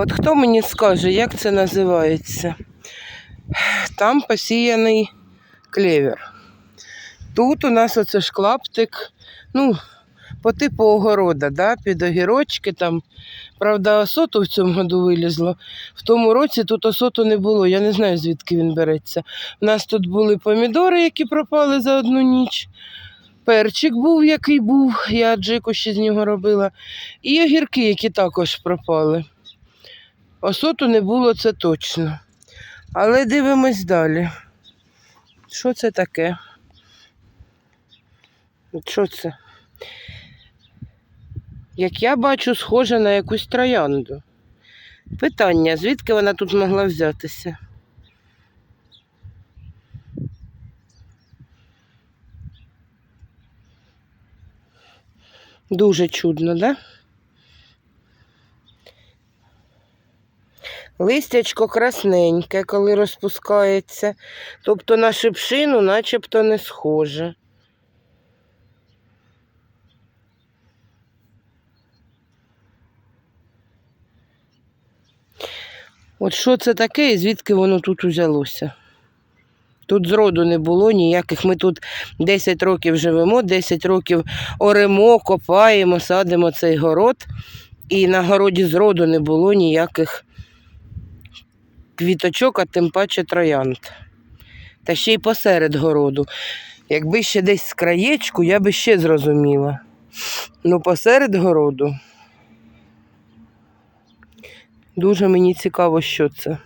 От хто мені скаже, як це називається? Там посіяний клевер. Тут у нас оце ж клаптик, ну, по типу огорода, да, під огірочки там. Правда, осоту в цьому году вилізло. В тому році тут осоту не було. Я не знаю, звідки він береться. У нас тут були помідори, які пропали за одну ніч. Перчик був, який був, я джику ще з нього робила. І огірки, які також пропали. Осоту не було, це точно. Але дивимось далі. Що це таке? Що це? Як я бачу, схоже на якусь троянду. Питання, звідки вона тут могла взятися? Дуже чудно, да? Листячко красненьке, коли розпускається. Тобто на шипшину начебто не схоже. От що це таке і звідки воно тут узялося? Тут зроду не було ніяких. Ми тут 10 років живемо, 10 років оремо, копаємо, садимо цей город. І на городі зроду не було ніяких квіточок, а тим паче троянд. Та ще й посеред городу. Якби ще десь з краєчку, я би ще зрозуміла. Ну, посеред городу. Дуже мені цікаво, що це.